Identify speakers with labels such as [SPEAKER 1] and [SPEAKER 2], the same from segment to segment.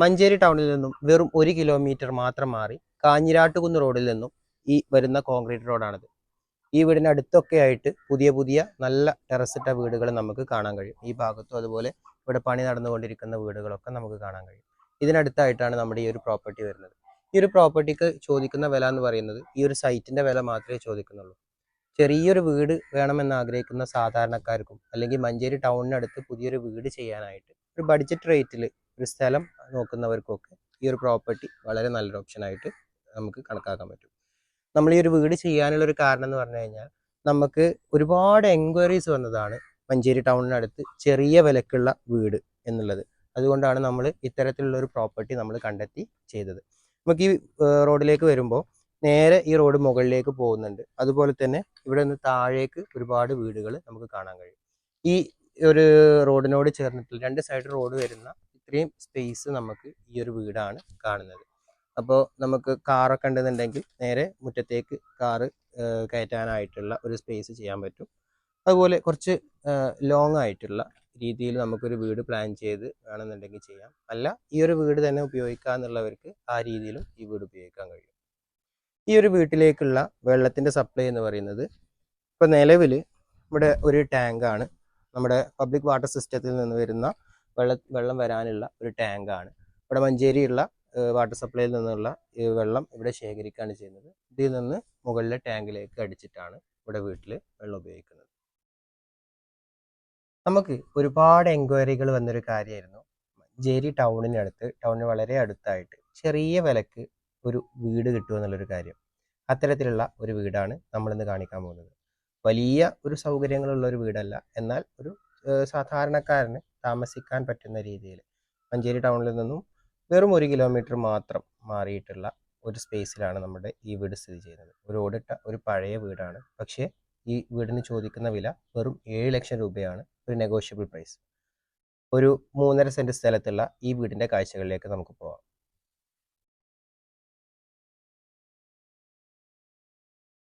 [SPEAKER 1] മഞ്ചേരി ടൗണിൽ നിന്നും വെറും ഒരു കിലോമീറ്റർ മാത്രം മാറി കാഞ്ഞിരാട്ടുകുന്ന് റോഡിൽ നിന്നും ഈ വരുന്ന കോൺക്രീറ്റ് റോഡാണിത് ഈ വീടിന് അടുത്തൊക്കെ ആയിട്ട് പുതിയ പുതിയ നല്ല ടെറസിട്ട വീടുകൾ നമുക്ക് കാണാൻ കഴിയും. ഈ ഭാഗത്തും അതുപോലെ ഇവിടെ പണി നടന്നുകൊണ്ടിരിക്കുന്ന വീടുകളൊക്കെ നമുക്ക് കാണാൻ കഴിയും. ഇതിനടുത്തായിട്ടാണ് നമ്മുടെ ഈ ഒരു പ്രോപ്പർട്ടി വരുന്നത്. ഈ ഒരു പ്രോപ്പർട്ടിക്ക് ചോദിക്കുന്ന വില എന്ന് പറയുന്നത് ഈ ഒരു സൈറ്റിന്റെ വില മാത്രമേ ചോദിക്കുന്നുള്ളൂ. ചെറിയൊരു വീട് വേണമെന്ന് ആഗ്രഹിക്കുന്ന സാധാരണക്കാർക്കും അല്ലെങ്കിൽ മഞ്ചേരി ടൗണിനടുത്ത് പുതിയൊരു വീട് ചെയ്യാനായിട്ട് ഒരു ബഡ്ജറ്റ് റേറ്റിൽ ഒരു സ്ഥലം നോക്കുന്നവർക്കൊക്കെ ഈ ഒരു പ്രോപ്പർട്ടി വളരെ നല്ലൊരു ഓപ്ഷനായിട്ട് നമുക്ക് കണക്കാക്കാൻ പറ്റും. നമ്മൾ ഈ ഒരു വീട് ചെയ്യാനുള്ള ഒരു കാരണം എന്ന് പറഞ്ഞു കഴിഞ്ഞാൽ നമുക്ക് ഒരുപാട് എൻക്വയറീസ് വന്നതാണ് മഞ്ചേരി ടൗണിനടുത്ത് ചെറിയ വിലക്കുള്ള വീട് എന്നുള്ളത്. അതുകൊണ്ടാണ് നമ്മൾ ഇത്തരത്തിലുള്ള ഒരു പ്രോപ്പർട്ടി നമ്മൾ കണ്ടെത്തി ചെയ്തത്. നമുക്ക് ഈ റോഡിലേക്ക് വരുമ്പോൾ നേരെ ഈ റോഡ് മുകളിലേക്ക് പോകുന്നുണ്ട്. അതുപോലെ തന്നെ ഇവിടെ നിന്ന് താഴേക്ക് ഒരുപാട് വീടുകൾ നമുക്ക് കാണാൻ കഴിയും. ഈ ഒരു റോഡിനോട് ചേർന്നിട്ടുള്ള രണ്ട് സൈഡ് റോഡ് വരുന്ന ഇത്രയും സ്പേസ് നമുക്ക് ഈ ഒരു വീടാണ് കാണുന്നത്. അപ്പോൾ നമുക്ക് കാറൊക്കെ ഉണ്ടെന്നുണ്ടെങ്കിൽ നേരെ മുറ്റത്തേക്ക് കാറ് കയറ്റാനായിട്ടുള്ള ഒരു സ്പേസ് ചെയ്യാൻ പറ്റും. അതുപോലെ കുറച്ച് ലോങ് ആയിട്ടുള്ള രീതിയിൽ നമുക്കൊരു വീട് പ്ലാൻ ചെയ്ത് വേണമെന്നുണ്ടെങ്കിൽ ചെയ്യാം. അല്ല ഈ ഒരു വീട് തന്നെ ഉപയോഗിക്കുക എന്നുള്ളവർക്ക് ആ രീതിയിലും ഈ വീട് ഉപയോഗിക്കാൻ കഴിയും. ഈ ഒരു വീട്ടിലേക്കുള്ള വെള്ളത്തിന്റെ സപ്ലൈ എന്ന് പറയുന്നത് ഇപ്പോൾ നിലവിൽ ഇവിടെ ഒരു ടാങ്കാണ് നമ്മുടെ പബ്ലിക് വാട്ടർ സിസ്റ്റത്തിൽ നിന്ന് വരുന്ന വെള്ള വെള്ളം വരാനുള്ള ഒരു ടാങ്കാണ്. ഇവിടെ മഞ്ചേരിയുള്ള വാട്ടർ സപ്ലൈയിൽ നിന്നുള്ള ഈ വെള്ളം ഇവിടെ ശേഖരിക്കുകയാണ് ചെയ്യുന്നത്. ഇതിൽ നിന്ന് മുകളിലെ ടാങ്കിലേക്ക് അടിച്ചിട്ടാണ് ഇവിടെ വീട്ടിൽ വെള്ളം ഉപയോഗിക്കുന്നത്. നമുക്ക് ഒരുപാട് എൻക്വയറികൾ വന്നൊരു കാര്യമായിരുന്നു. മഞ്ചേരി ടൗണിനടുത്ത് ടൗണിന് വളരെ അടുത്തായിട്ട് ചെറിയ വിലക്ക് ഒരു വീട് കിട്ടുമെന്നുള്ളൊരു കാര്യം. അത്തരത്തിലുള്ള ഒരു വീടാണ് നമ്മളിന്ന് കാണിക്കാൻ പോകുന്നത്. വലിയ ഒരു സൗകര്യങ്ങളുള്ള ഒരു വീടല്ല. എന്നാൽ ഒരു സാധാരണക്കാരന് താമസിക്കാൻ പറ്റുന്ന രീതിയിൽ. മഞ്ചേരി ടൗണിൽ നിന്നും വെറും ഒരു കിലോമീറ്റർ മാത്രം മാറിയിട്ടുള്ള ഒരു സ്പേസിലാണ് നമ്മുടെ ഈ വീട് സ്ഥിതി ചെയ്യുന്നത്. ഒരു ഓടിട്ട ഒരു പഴയ വീടാണ്. പക്ഷേ ഈ വീടിന് ചോദിക്കുന്ന വില വെറും ഏഴ് ലക്ഷം രൂപയാണ് ഒരു നെഗോഷ്യബിൾ പ്രൈസ് ഒരു മൂന്നര സെന്റ് സ്ഥലത്തുള്ള ഈ വീടിന്റെ കാഴ്ചകളിലേക്ക് നമുക്ക് പോവാം.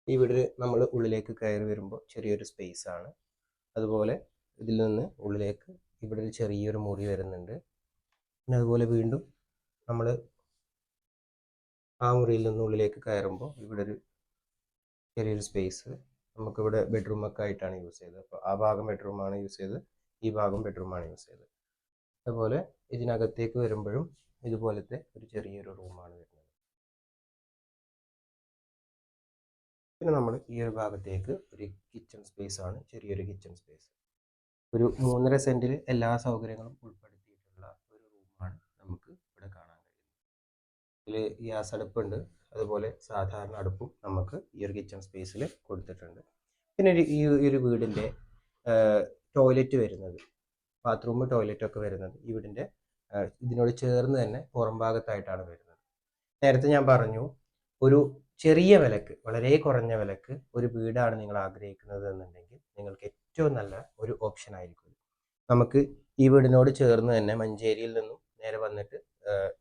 [SPEAKER 1] ഈ വീട് നമ്മൾ ഉള്ളിലേക്ക് കയറി വരുമ്പോൾ ചെറിയൊരു സ്പേസ് ആണ്. അതുപോലെ ഇതിൽ നിന്ന് ഉള്ളിലേക്ക് ഇവിടെ ഒരു ചെറിയൊരു മുറി വരുന്നുണ്ട്. പിന്നെ അതുപോലെ വീണ്ടും നമ്മൾ ആ മുറിയിൽ നിന്ന് ഉള്ളിലേക്ക് കയറുമ്പോൾ ഇവിടെ ഒരു ചെറിയൊരു സ്പേസ് നമുക്കിവിടെ ബെഡ്റൂമൊക്കെ ആയിട്ടാണ് യൂസ് ചെയ്തത്. അപ്പോൾ ആ ഭാഗം ബെഡ്റൂമാണ് യൂസ് ചെയ്തത് ഈ ഭാഗം ബെഡ്റൂമാണ് യൂസ് ചെയ്തത്. അതുപോലെ ഇതിനകത്തേക്ക് വരുമ്പോഴും ഇതുപോലത്തെ ഒരു ചെറിയൊരു റൂമാണ് വരുന്നത്. പിന്നെ നമ്മൾ ഈ ഒരു ഭാഗത്തേക്ക് ഒരു കിച്ചൺ സ്പേസ് ആണ് ചെറിയൊരു കിച്ചൺ സ്പേസ് ഒരു മൂന്നര സെന്റിൽ എല്ലാ സൗകര്യങ്ങളും ഉൾപ്പെടുത്തിയിട്ടുള്ള ഒരു റൂമാണ് നമുക്ക് ഇവിടെ കാണാൻ കഴിയുന്നത്. ഇതിൽ ഗ്യാസ് അടുപ്പുണ്ട്. അതുപോലെ സാധാരണ അടുപ്പും നമുക്ക് ഈ ഒരു കിച്ചൺ സ്പേസിൽ കൊടുത്തിട്ടുണ്ട്. പിന്നെ ഈ ഒരു വീടിന്റെ ടോയ്ലറ്റ് വരുന്നത് ബാത്റൂം ടോയ്ലറ്റ് ഒക്കെ വരുന്നത് ഈ വീടിന്റെ ഇതിനോട് ചേർന്ന് തന്നെ പുറം ഭാഗത്തായിട്ടാണ് വരുന്നത്. നേരത്തെ ഞാൻ പറഞ്ഞു ഒരു ചെറിയ വിലക്ക് വളരെ കുറഞ്ഞ വിലക്ക് ഒരു വീടാണ് നിങ്ങൾ ആഗ്രഹിക്കുന്നത് എന്നുണ്ടെങ്കിൽ നിങ്ങൾക്ക് ഏറ്റവും നല്ല ഒരു ഓപ്ഷൻ ആയിരിക്കും നമുക്ക് ഈ വീടിനോട് ചേർന്ന് തന്നെ മഞ്ചേരിയിൽ നിന്നും നേരെ വന്നിട്ട്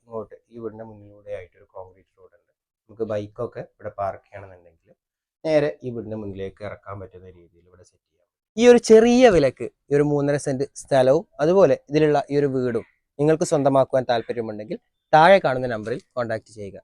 [SPEAKER 1] ഇങ്ങോട്ട് ഈ വീടിന്റെ മുന്നിലൂടെ ആയിട്ട് ഒരു കോൺക്രീറ്റ് ഉണ്ട്. നമുക്ക് ബൈക്കൊക്കെ ഇവിടെ പാർക്ക് ചെയ്യണമെന്നുണ്ടെങ്കിൽ നേരെ ഈ വീടിന്റെ മുന്നിലേക്ക് ഇറക്കാൻ പറ്റുന്ന രീതിയിൽ ഇവിടെ സെറ്റ് ചെയ്യാം. ഈ ഒരു ചെറിയ വിലക്ക് ഈ ഒരു മൂന്നര സെന്റ് സ്ഥലവും അതുപോലെ ഇതിലുള്ള ഈ ഒരു വീടും നിങ്ങൾക്ക് സ്വന്തമാക്കുവാൻ താല്പര്യമുണ്ടെങ്കിൽ താഴെ കാണുന്ന നമ്പറിൽ കോൺടാക്ട് ചെയ്യുക.